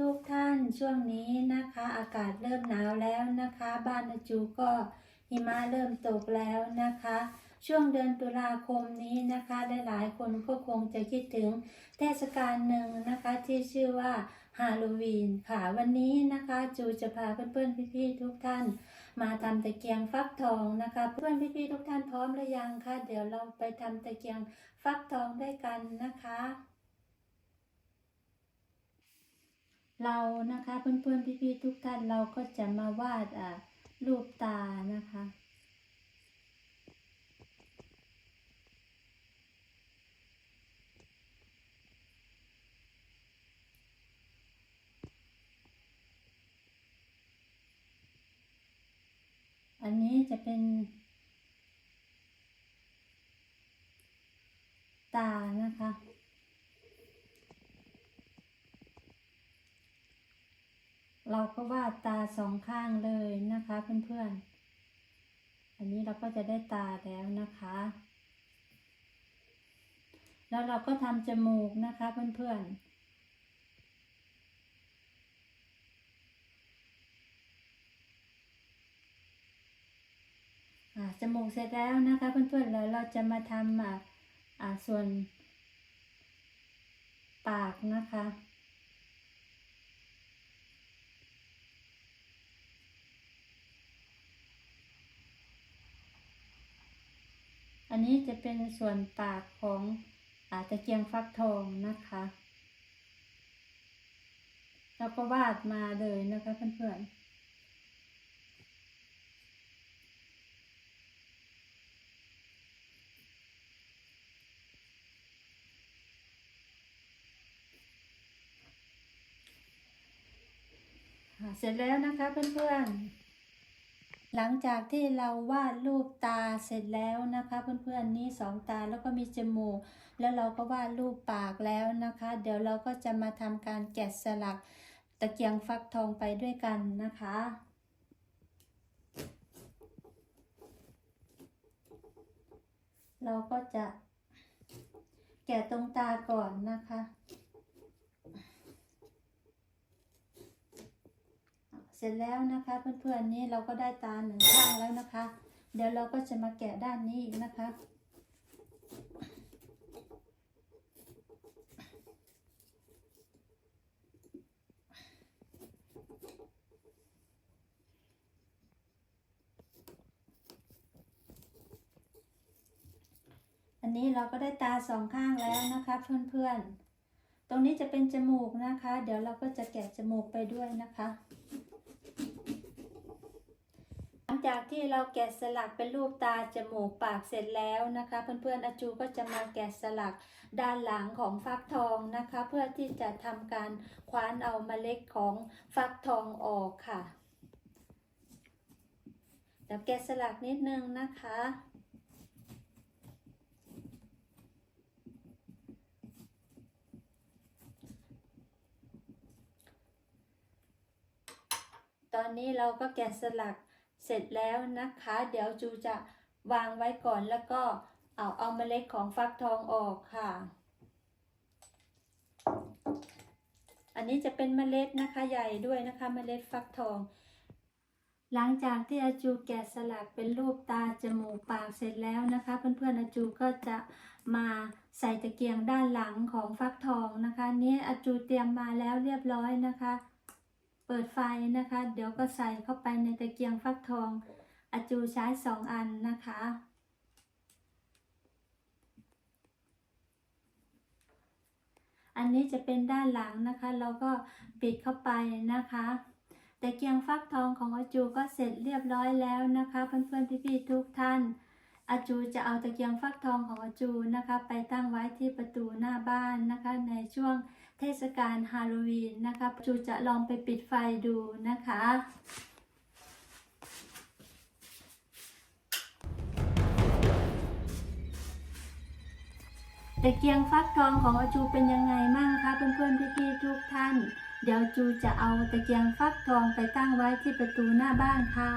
ทุกท่านช่วงนี้นะคะ อากาศเริ่มหนาวแล้วนะคะ บ้านจูก็หิมะเริ่มตกแล้วนะคะ ช่วงเดือนตุลาคมนี้นะคะหลายๆคนก็คงจะคิดถึงเทศกาลหนึ่งนะคะ ที่ชื่อว่าฮาโลวีนค่ะวันนี้นะคะ จูจะพาเพื่อนๆพี่ๆทุกท่าน มาทำตะเกียงฟักทองนะคะ เพื่อนพี่ๆทุกท่านพร้อมหรือยังคะเดี๋ยวเราไปทำตะเกียงฟักทองด้วยกันนะคะ เรานะคะเพื่อนๆพี่ๆทุกท่านเราก็จะมาวาดอ่ารูปตานะคะ อันนี้จะเป็น ตานะคะ เรา ก็วาดตาสองข้างเลยนะคะเพื่อนๆ อันนี้เราก็จะได้ตาแล้วนะคะ แล้วเราก็ทำจมูกนะคะเพื่อนๆจมูกเสร็จแล้วนะคะเพื่อนๆแล้วเราจะมาทำอ่าอ่าส่วนปากนะคะ อันนี้จะเป็นส่วนปากของอาตะเกียงฟักทองนะคะแล้วก็วาดมาเลยนะคะเพื่อนๆเสร็จแล้วนะคะเพื่อนๆ หลังจากที่เราวาดรูปตาเสร็จแล้วนะคะ เพื่อนๆนี่สองตาแล้วก็มีจมูก แล้วเราก็วาดรูปปากแล้วนะคะ เดี๋ยวเราก็จะมาทำการแกะสลักตะเกียงฟักทองไปด้วยกันนะคะเราก็จะแกะตรงตาก่อนนะคะ สร็จแล้วนะคะเพื่อนๆนี่เราก็ได้ตาหนึ่งข้างแล้วนะคะ เดี๋ยวเราก็จะมาแกะด้านนี้อีกนะคะ อันนี้เราก็ได้ตาสองข้างแล้วนะคะเพื่อนๆ ตรงนี้จะเป็นจมูกนะคะ เดี๋ยวเราก็จะแกะจมูกไปด้วยนะคะ จากที่เราแกะสลักเป็นรูปตาจมูกปากเสร็จแล้วนะคะ เพื่อนๆอาจูก็จะมาแกะสลักด้านหลังของฟักทองนะคะ เพื่อที่จะทำการคว้านเอาเมล็ดของฟักทองออกค่ะเดี๋ยวแกะสลักนิดนึงนะคะตอนนี้เราก็แกะสลัก เสร็จแล้วนะคะ เดี๋ยวจูจะวางไว้ก่อนแล้วก็เอาเอาเมล็ดของฟักทองออกค่ะ อันนี้จะเป็นเมล็ดนะคะใหญ่ด้วยนะคะเมล็ดฟักทอง หลังจากที่อาจูแกะสลักเป็นรูปตาจมูกปากเสร็จแล้วนะคะ เพื่อนๆอาจูก็จะมาใส่ตะเกียงด้านหลังของฟักทองนะคะนี้อาจูเตรียมมาแล้วเรียบร้อยนะคะ เปิดไฟนะคะ เดี๋ยวก็ใส่เข้าไปในตะเกียงฟักทอง อาจูใช้สองอันนะคะ อันนี้จะเป็นด้านหลังนะคะ เราก็ปิดเข้าไปนะคะตะเกียงฟักทองของอาจูก็เสร็จเรียบร้อยแล้วนะคะ เพื่อนๆพี่ๆทุกท่านอาจูจะเอาตะเกียงฟักทองของอาจูนะคะ ไปตั้งไว้ที่ประตูหน้าบ้านนะคะในช่วง เทศกาลฮาโลวีนนะคะจูจะลองไปปิดไฟดูนะคะตะเกียงฟักทองของอาจูเป็นยังไงมั่งคะเพื่อนๆพี่ๆทุกท่าน เดี๋ยวจูจะเอาตะเกียงฟักทองไปตั้งไว้ที่ประตูหน้าบ้านค่ะ